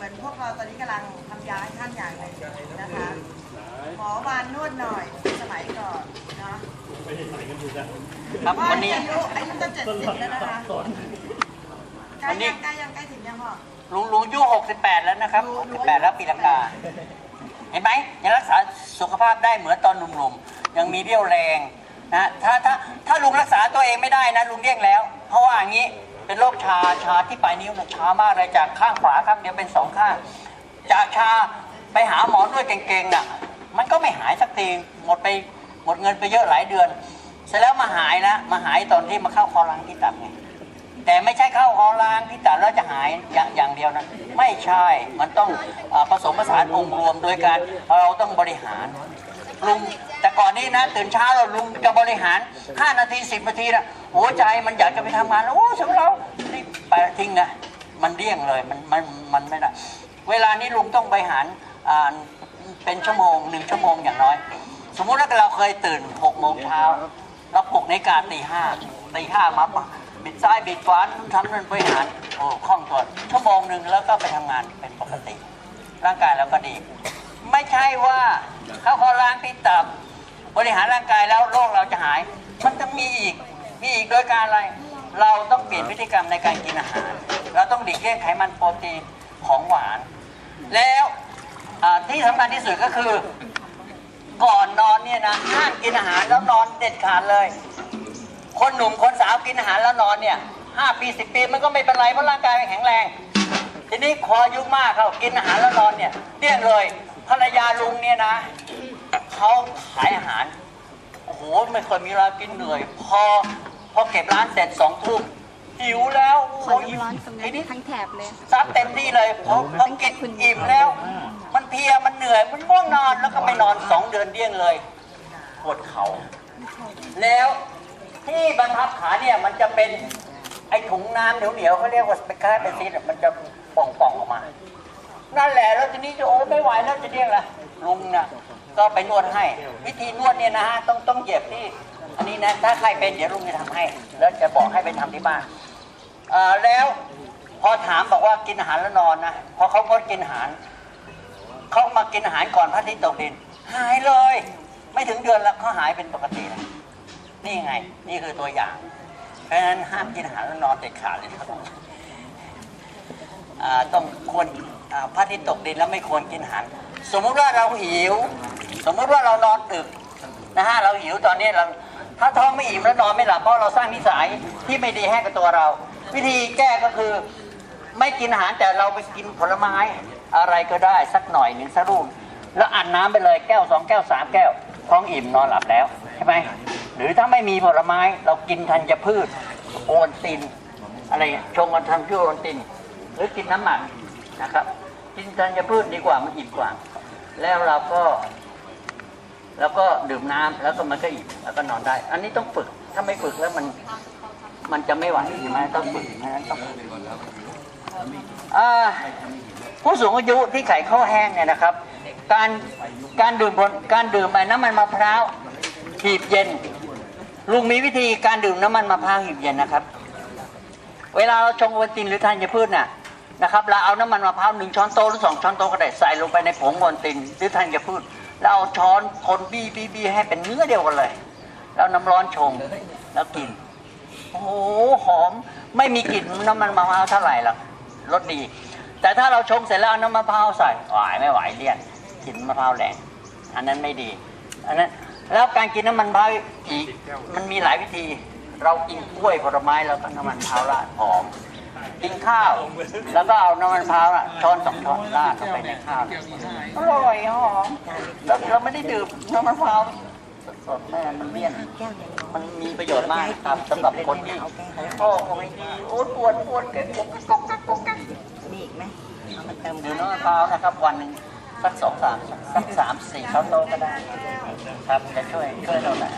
เหมือนพวกเราตอนนี้กำลังทำยาให้ท่านอย่างหนึ่งนะคะหมอบานนวดหน่อยสมัยก่อนนะครับพ่อวันนี้อายุอายุจะเจ็ดสิบแล้วนะคะใกล้วันนี้ยังใกล้ยังใกล้ถึงยังพ่อลุงลุงอายุ68แล้วนะครับ68แล้วปีละกาเห็นไหมยังรักษาสุขภาพได้เหมือนตอนหนุ่มๆยังมีเรี่ยวแรงนะถ้าถ้าถ้าลุงรักษาตัวเองไม่ได้นะลุงเลี่ยงแล้ว เพราะว่าอย่างนี้ เป็นโรคชาชาที่ปลายนิ้วนะชามากเลยจากข้างขวาข้างเดียวเป็นสองข้าง จากชาไปหาหมอด้วยเก่งๆน่ะ มันก็ไม่หายสักทีหมดไปหมดเงินไปเยอะหลายเดือน เสร็จแล้วมาหายนะมาหายตอนที่มาเข้าคอรังที่ตับไง แต่ไม่ใช่เข้าคอลางที่ตัดแล้วจะหายอย่างอย่างเดียวนะไม่ใช่มันต้องอผสมผสานองค์รวมโดยการเราต้องบริหารลุงแต่ก่อนนี้นะตื่นเช้าเราลุงจะบริหาร 5 นาที 10 นาทีนะหัวใจมันอยากจะไปทำงานแล้วโอ้สมเรานี่ไปทิ้งนะมันเลี่ยงเลยมันมันมันไม่ได้เวลานี้ลุงต้องบริหารเป็นชั่วโมงหนึ่งชั่วโมงอย่างน้อย สมมุติว่าเราเคยตื่น6โมงเช้าเราปลุกในกาตีห้าตีห้ามาปะ บิดซ้ายบิดขวาทำนั่นบริหารโอ้คล่องตัวชั่วโมงหนึ่งแล้วก็ไปทำงานเป็นปกติ ร่างกายเราก็ดี ไม่ใช่ว่าเข้าคอล้างที่ตับบริหารร่างกายแล้วโรคเราจะหาย มันจะมีอีกมีอีกโดยการอะไร เราต้องเปลี่ยนพฤติกรรมในการกินอาหาร เราต้องหลีกเลี่ยงไขมันโปรตีนของหวาน แล้วที่สำคัญที่สุดก็คือ ก่อนนอนเนี่ยนะห้ามกินอาหารแล้วนอนเด็ดขาดเลย คนหนุ่มคนสาวกินอาหารแล้วนอนเนี่ยห้าปีสิบปีมันก็ไม่เป็นไรเพราะร่างกายมันแข็งแรง ทีนี้คออายุมากเขากินอาหารแล้วนอนเนี่ยเรี่ยงเลยภรรยาลุงเนี่ยนะเขาขายอาหารโอ้โหไม่เคยมีเวลากินเหนื่อย พอพอเก็บร้านเสร็จสองทุ่มหิวแล้วโอ้ขอโหน้ำร้อนตรงทีนี้นี้ทั้งแถบเลย ซัดเต็มที่เลยพอพอกินอิ่มแล้ว มันเพลียมันเหนื่อยมันง่วงนอนแล้วก็ไปนอนสองเดือนเดี้ยงเลยปวดเขา่าแล้ว ที่บรรทัดขาเนี่ยมันจะเป็นไอ้ถุงน้ำเหนียวๆเขาเรียกว่าสเปคาเป็นซีดมันจะป่องๆออกมา นั่นแหละแล้วทีนี้จะโอ้ไม่ไหวแล้วจะเรียกอะไรลุงน่ะก็ไปนวดให้ วิธีนวดเนี่ยนะฮะต้องต้องเหยียบที่ อันนี้นะถ้าใครเป็นเดี๋ยวลุงจะทำให้ แล้วจะบอกให้ไปทำที่บ้านเอ่อแล้วพอถามบอกว่ากินอาหารแล้วนอนนะพอเขางดกินอาหารเขามากินอาหารก่อนพระอาทิตย์ตกดิน หายเลย ไม่ถึงเดือนแล้วเขาหายเป็นปกติแล้ว นี่ไง นี่คือตัวอย่าง เพราะฉะนั้นห้ามกินอาหารแล้วนอนเด็ดขาดเลยครับอ่าต้องควรพระอาทิตย์ตกดินแล้วไม่ควรกินอาหาร สมมุติว่าเราหิว สมมุติว่าเรานอนดึกนะฮะเราหิวตอนนี้เราถ้าท้องไม่อิ่มแล้วนอนไม่หลับเพราะเราสร้างนิสัยที่ไม่ดีให้กับตัวเรา วิธีแก้ก็คือไม่กินอาหารแต่เราไปกินผลไม้อะไรก็ได้สักหน่อยหนึ่งสักลูกแล้วอัดน้ำไปเลยแก้วสองแก้วสามแก้วท้องอิ่มนอนหลับแล้วใช่ไหม หรือถ้าไม่มีผลไม้เรากินธัญพืช โอนติน อะไรชงกันทำชื่อโอนติน หรือกินน้ำหมักนะครับ กินธัญพืชดีกว่ามันอิ่มกว่า แล้วเราก็แล้วก็ดื่มน้ำแล้วก็มันก็อิ่มแล้วก็นอนได้ อันนี้ต้องฝึกถ้าไม่ฝึกแล้วมันมันจะไม่ไหวใช่ไหมต้องฝึกนะต้องฝึกผู้สูงอายุที่ไขข้อแห้งเนี่ยนะครับ การการดื่มบนการดื่มไอ้น้ำมันมะพร้าวหีบเย็น ลุงมีวิธีการดื่มน้ำมันมะพร้าวหีบเย็นนะครับ เวลาเราชงโอวัลตินหรือธัญพืชน่ะนะครับเราเอาน้ำมันมะพร้าวหนึ่งช้อนโต๊ะหรือสองช้อนโต๊ะก็ได้ใส่ลงไปในผงโอวัลตินหรือธัญพืชแล้วเอาช้อนคนบี้บี้บี้ให้เป็นเนื้อเดียวกันเลยแล้วน้ำร้อนชงแล้วกินโอ้โหหอมไม่มีกลิ่นน้ำมันมะพร้าวเท่าไหร่หรอกรสดี แต่ถ้าเราชงเสร็จแล้วน้ำมะพร้าวใส่หวายไม่ไหวเลี่ยนกลิ่นมะพร้าวแรงอันนั้นไม่ดี อันนั้น แล้วการกินน้ำมันพร้าวอีกมันมีหลายวิธี เรากินกล้วยผลไม้แล้วก็น้ำมันพร้าวราดหอมกินข้าว แล้วก็เอาน้ำมันพร้าวน่ะช้อนสองช้อนราดลงไปในข้าวอร่อยหอมแล้วเราไม่ได้ดื่มน้ำมันพร้าวสดๆแม่มันเลี่ยนมันมีประโยชน์มากครับสำหรับคนที่พ่อคงไม่ดีโอ้ปวดปวดเก็บกุ๊กกุ๊กกุ๊กกุ๊กกุ๊กมีอีกไหมเอามาเติมดื่มน้ำมะพร้าวนะครับวันหนึ่ง สักสองสามสักสามสี่เขาโตะก็ได้ครับจะช่วยช่วยเราแหละ